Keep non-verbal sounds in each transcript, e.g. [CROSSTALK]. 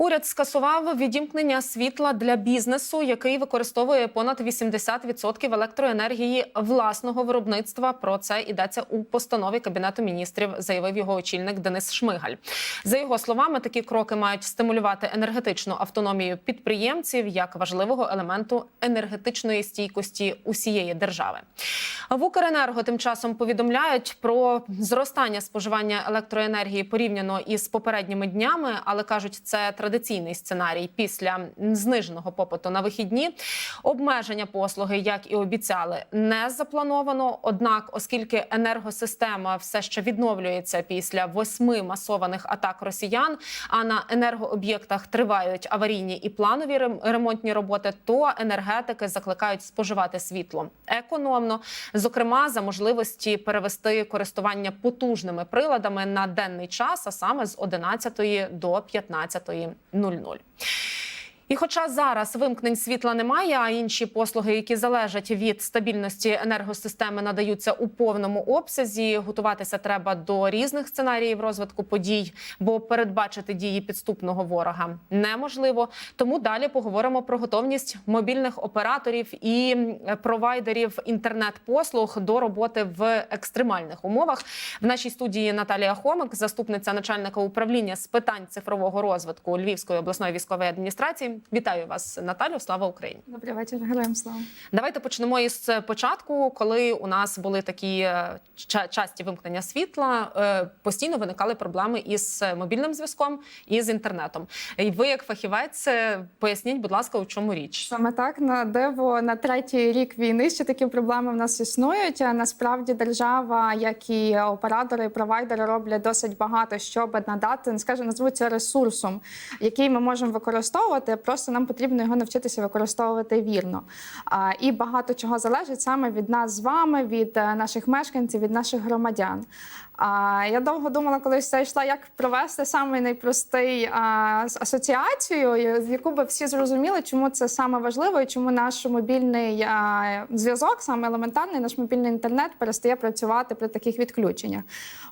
Уряд скасував відімкнення світла для бізнесу, який використовує понад 80% електроенергії власного виробництва. Про це йдеться у постанові кабінету міністрів, заявив його очільник Денис Шмигаль. За його словами, такі кроки мають стимулювати енергетичну автономію підприємців як важливого елементу енергетичної стійкості усієї держави. В Укренерго тим часом повідомляють про зростання споживання електроенергії порівняно із попередніми днями, але кажуть, це традиційний сценарій після зниженого попиту на вихідні. Обмеження послуги, як і обіцяли, не заплановано. Однак, оскільки енергосистема все ще відновлюється після восьми масованих атак росіян, а на енергооб'єктах тривають аварійні і планові рем- ремонтні роботи, то енергетики закликають споживати світло економно, зокрема за можливості перевести користування потужними приладами на денний час, а саме з 11 до 15.00. І хоча зараз вимкнень світла немає, а інші послуги, які залежать від стабільності енергосистеми, надаються у повному обсязі. Готуватися треба до різних сценаріїв розвитку подій, бо передбачити дії підступного ворога неможливо. Тому далі поговоримо про готовність мобільних операторів і провайдерів інтернет-послуг до роботи в екстремальних умовах. В нашій студії Наталія Хомик, заступниця начальника управління з питань цифрового розвитку Львівської обласної військової адміністрації. Вітаю вас, Наталю. Слава Україні! Добрий вечір, героям слава. Давайте почнемо із початку, коли у нас були такі е, часті вимкнення світла. е, Постійно виникали проблеми із мобільним зв'язком і з інтернетом. І ви, як фахівець, е, поясніть, будь ласка, у чому річ? Саме так на диво на третій рік війни ще такі проблеми в нас існують. Насправді держава, як і оператори і провайдери роблять досить багато, щоб надати, скажімо, назву це ресурсом, який ми можемо використовувати. Просто нам потрібно його навчитися використовувати вірно. І багато чого залежить саме від нас з вами, від е, наших мешканців, від наших громадян. А я довго думала, коли це йшла, як провести саме найпростий а, асоціацію, яку би всі зрозуміли, чому це саме важливо і чому наш мобільний зв'язок, саме елементарний, наш мобільний інтернет перестає працювати при таких відключеннях.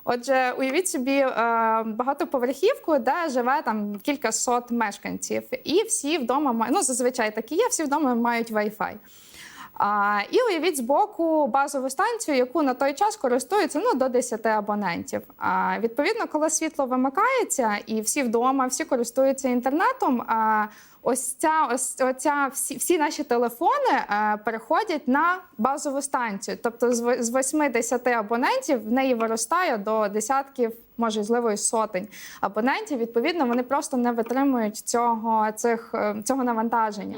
Отже, уявіть собі а, багатоповерхівку, де живе там кілька сот мешканців, і всі вдома мають, ну зазвичай такі є, всі вдома мають Wi-Fi. А, і уявіть збоку базову станцію, яку на той час користується ну, до 10 абонентів. А, відповідно, коли світло вимикається і всі вдома, всі користуються інтернетом. А, ось ця, ось оця, всі, всі наші телефони а, переходять на базову станцію. Тобто з ви- з 8-10 абонентів в неї виростає до десятків. Може, зливою сотень абонентів. Відповідно, вони просто не витримують цього, цих, е, цього навантаження.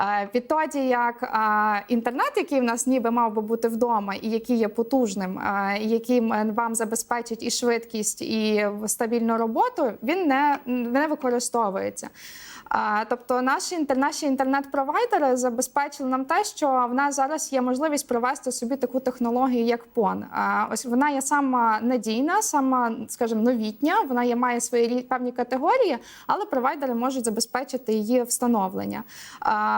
Е, Відтоді, як е, інтернет, який в нас ніби мав би бути вдома, і який є потужним, і який вам забезпечить і швидкість, і стабільну роботу, він не, не використовується. Тобто наші, наші інтернет-провайдери забезпечили нам те, що в нас зараз є можливість провести собі таку технологію, як PON. Ось вона є сама надійна, сама, скажімо, новітня. Вона є має свої певні категорії, але провайдери можуть забезпечити її встановлення.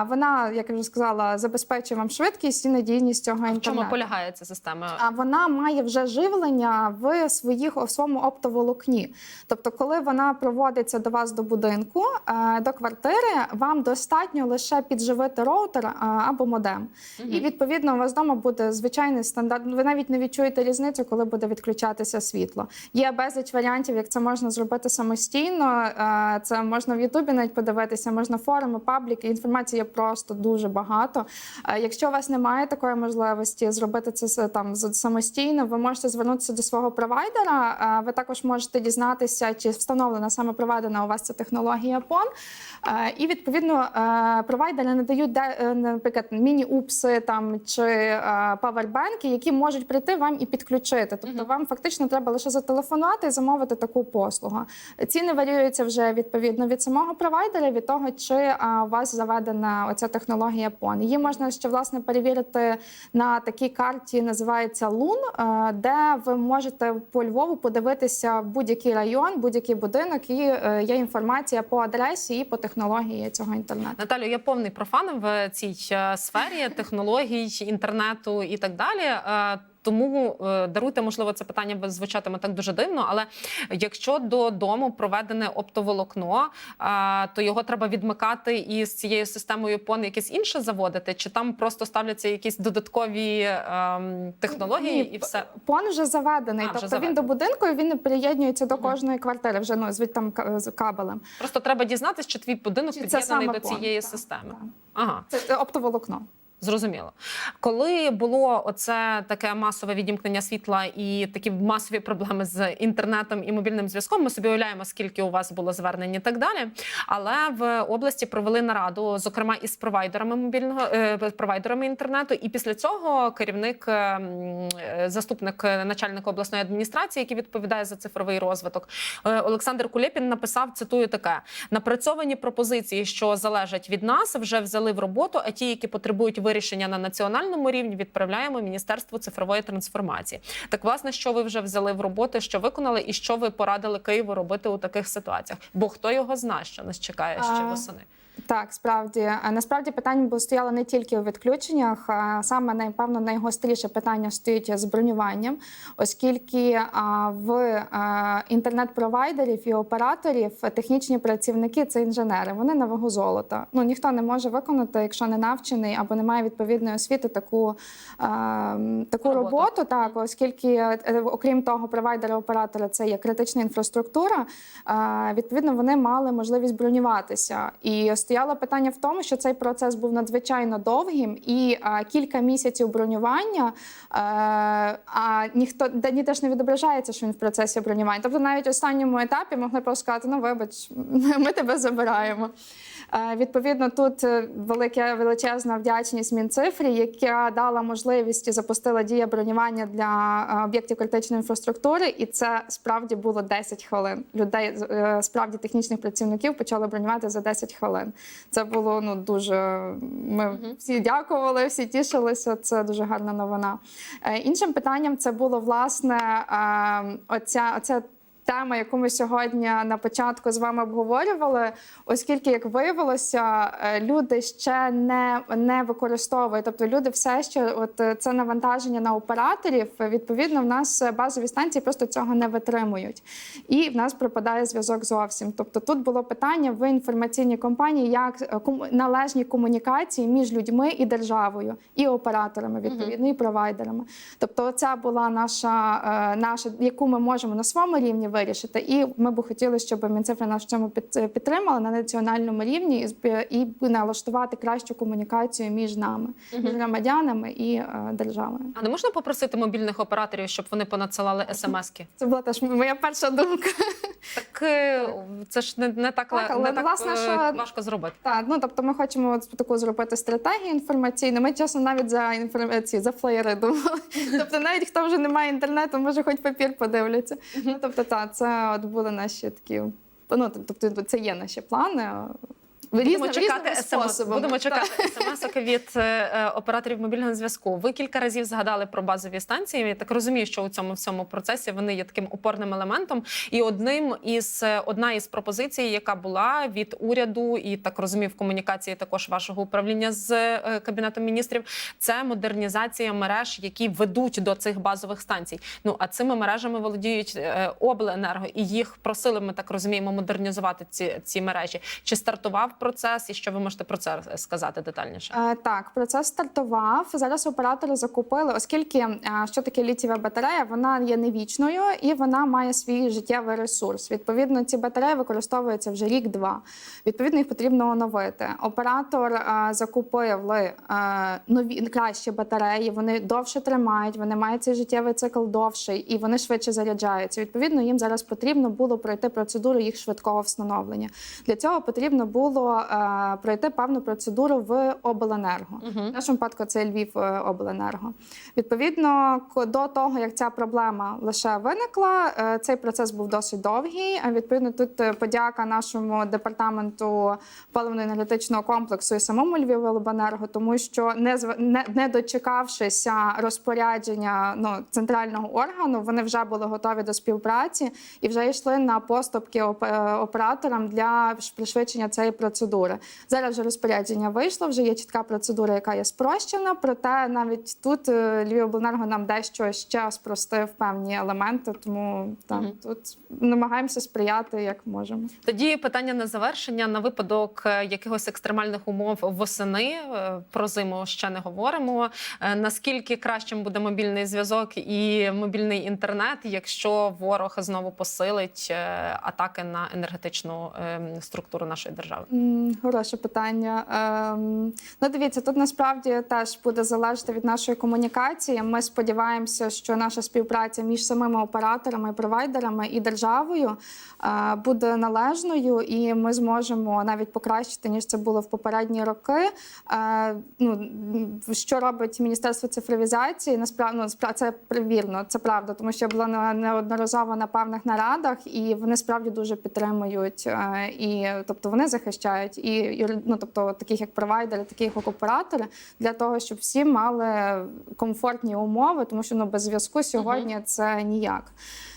Вона, як я вже сказала, забезпечує вам швидкість і надійність цього В чому інтернету. полягає ця система? А вона має вже живлення в своїх в своєму оптоволокні. Тобто, коли вона проводиться до вас до будинку, е, до квартири, вам достатньо лише підживити роутер або модем. І відповідно у вас вдома буде звичайний стандарт. Ви навіть не відчуєте різницю, коли буде відключатися світло. Є безліч варіантів, як це можна зробити самостійно. Це можна в Ютубі навіть подивитися, можна форуми, пабліки. Інформації є просто дуже багато. Якщо у вас немає такої можливості зробити це там самостійно, ви можете звернутися до свого провайдера. Ви також можете дізнатися, чи встановлена саме проведена у вас ця технологія PON. Е, І відповідно е, провайдери надають е, наприклад, міні-упси там чи павербенки, які можуть прийти вам і підключити. Тобто вам фактично треба лише зателефонувати і замовити таку послугу. Ціни варіюються вже відповідно від самого провайдера, від того, чи у вас заведена оця технологія PON. Її можна ще власне перевірити на такій карті, називається Лун, де ви можете по Львову подивитися будь-який район, будь-який будинок, і є інформація по адресі і по технології цього інтернету. Наталю, я повний профан в цій е, сфері технологій, інтернету і так далі. Е, тому е, даруйте, можливо, це питання звучатиме так дуже дивно. Але якщо до дому проведене оптоволокно, то його треба відмикати і з цією системою PON якесь інше заводити, чи там просто ставляться якісь додаткові ем, технології, Ні, і все Пон вже заведений, А, вже тобто він до будинку і він приєднується до кожної квартири, вже ну звідти там з кабелем. просто треба дізнатися, чи твій будинок під'єднаний до цієї Так, системи. так. Ага. Це оптоволокно. Зрозуміло, коли було оце таке масове відімкнення світла і такі масові проблеми з інтернетом і мобільним зв'язком, ми собі уявляємо, скільки у вас було звернень і так далі. Але в області провели нараду, зокрема із провайдерами мобільного е, провайдерами інтернету. І після цього керівник, е, е, заступник начальника обласної адміністрації, який відповідає за цифровий розвиток, е, Олександр Кулєпін написав: цитую таке: напрацьовані пропозиції, що залежать від нас, вже взяли в роботу. А ті, які потребують вирішення на національному рівні, відправляємо Міністерству цифрової трансформації. Так, власне, що ви вже взяли в роботу, що виконали, і що ви порадили Києву робити у таких ситуаціях? Бо хто його знає, що нас чекає ще восени? Так, справді насправді питання було стояло не тільки у відключеннях. а Саме напевно найгостріше питання стоїть з бронюванням, оскільки в інтернет-провайдерів і операторів технічні працівники це інженери. Вони на вагу золота. Ну ніхто не може виконати, якщо не навчений або не має відповідної освіти, таку, таку Роботу. роботу. Так, оскільки е, окрім того, провайдери оператора це є критична інфраструктура. Відповідно, вони мали можливість бронюватися. І стояло питання в тому, що цей процес був надзвичайно довгим, і а, кілька місяців бронювання, е, а ніхто де ніде ж не відображається, що він в процесі бронювання. Тобто, навіть в останньому етапі могли просто сказати: ну вибач, [LAUGHS] ми тебе забираємо. Е, Відповідно, тут е, велика величезна вдячність Мінцифрі, яка дала можливість і запустила дія бронювання для е, об'єктів критичної інфраструктури, і це справді було 10 хвилин. Людей е, справді технічних працівників почали бронювати за 10 хвилин. Це було ну дуже. Ми всі дякували, всі тішилися. Це дуже гарна новина. Е, Іншим питанням це було власне е, оця оця. Тема, яку ми сьогодні на початку з вами обговорювали, оскільки, як виявилося, е, люди ще не, не використовують. Тобто люди все ще от е, це навантаження на операторів. е, Відповідно, в нас базові станції просто цього не витримують, і в нас пропадає зв'язок зовсім. Тобто, тут було питання в інформаційній компанії, як належні комунікації між людьми і державою, і операторами, відповідно, і провайдерами. Тобто, це була наша, наша, яку ми можемо на своєму рівні вирішити. І ми б хотіли, щоб Мінцифра нас в цьому під- підтримала на національному рівні і і налаштувати кращу комунікацію між нами, між громадянами і е, державою. А не можна попросити мобільних операторів, щоб вони понадсилали смски? Це була теж моя перша думка. Так е, це ж не, не так, Так, але, не так власне, е, що- важко зробити. Так, ну тобто ми хочемо таку зробити стратегію інформаційну. Ми чесно навіть за інформацію, за флеєри думали. [LAUGHS] Тобто, навіть хто вже не має інтернету, може хоч папір подивляться. Ну тобто, так, це от були наші такі. Ну тобто, це є наші плани. Будемо чекати смс. Будемо чекати смс від е, е, операторів мобільного зв'язку. Ви кілька разів згадали про базові станції. Я так розумію, що у цьому всьому процесі вони є таким опорним елементом. І одним із е, одна із пропозицій, яка була від уряду, і так розумію, в комунікації також вашого управління з е, кабінетом міністрів, це модернізація мереж, які ведуть до цих базових станцій. Ну а цими мережами володіють е, обленерго, і їх просили. Ми так розуміємо, модернізувати ці, ці мережі. Чи стартував процес, і що ви можете про це сказати детальніше? Е, Так, процес стартував. Зараз оператори закупили, оскільки е, що таке літієва батарея, вона є не вічною і вона має свій життєвий ресурс. Відповідно, ці батареї використовуються вже рік-два. Відповідно, їх потрібно оновити. Оператор е, закупили е, нові кращі батареї. Вони довше тримають, вони мають цей життєвий цикл довший і вони швидше заряджаються. Відповідно, їм зараз потрібно було пройти процедуру їх швидкого встановлення. Для цього потрібно було пройти певну процедуру в обленерго. В нашому випадку це Львів е, обленерго. Відповідно, до того як ця проблема лише виникла, е, цей процес був досить довгий. А відповідно, тут е, подяка нашому департаменту паливно-енергетичного комплексу і самому Львівобленерго, тому що не не, не дочекавшися розпорядження ну, центрального органу, вони вже були готові до співпраці і вже йшли на поступки е, операторам для пришвидшення цієї процедури. Процедури. Зараз вже розпорядження вийшло, вже є чітка процедура, яка є спрощена. Проте навіть тут е, Львівобленерго нам дещо ще спростив певні елементи, тому там Мгм. тут намагаємося сприяти як можемо. Тоді питання на завершення на випадок е, якихось екстремальних умов восени. е, Про зиму ще не говоримо. Наскільки кращим буде мобільний зв'язок і мобільний інтернет, якщо ворог знову посилить атаки на енергетичну е, структуру нашої держави? М, Хороше питання. Ем, ну, дивіться, тут насправді теж буде залежати від нашої комунікації. Ми сподіваємося, що наша співпраця між самими операторами, провайдерами і державою е, буде належною, і ми зможемо навіть покращити ніж це було в попередні роки. Е, ну, що робить Міністерство цифровізації? Насправді ну, це вірно, це правда, тому що я була неодноразово на певних нарадах, і вони справді дуже підтримують е, і тобто вони захищають і ну, тобто таких як провайдери, таких як оператори, для того, щоб всі мали комфортні умови, тому що ну без зв'язку сьогодні це ніяк.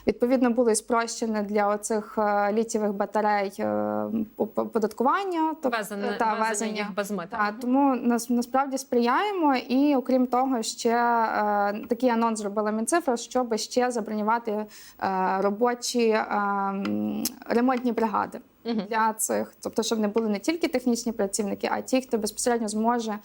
Відповідно, були спрощені для оцих е, літієвих батарей е, оподаткування, тобто Везення, та, везення без мита. Так, тому нас насправді сприяємо, і окрім того, ще е, такий анонс зробила Мінцифра, щоб ще забронювати е, робочі е, ремонтні бригади. Для цих, тобто, щоб не були не тільки технічні працівники, а ті, хто безпосередньо зможе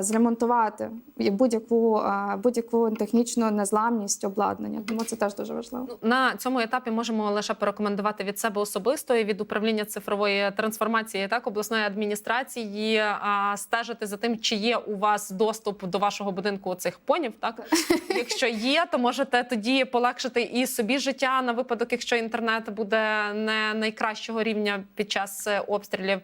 зремонтувати будь-яку е, будь-яку технічну незламність обладнання. Тому це теж дуже важливо. Ну, на цьому етапі можемо лише порекомендувати від себе особисто і від управління цифрової трансформації так обласної адміністрації а, стежити за тим, чи є у вас доступ до вашого будинку цих понів. Так [LAUGHS] якщо є, то можете тоді полегшити і собі життя на випадок, якщо інтернет буде не найкращого рівня під час е, обстрілів,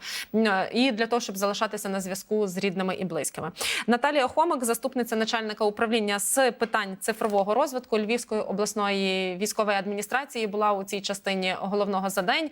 і для того, щоб залишатися на зв'язку з рідними і близькими. Наталія Хомик, заступниця начальника управління з питань цифрового розвитку Львівської обласної військової адміністрації, була у цій частині головного за день.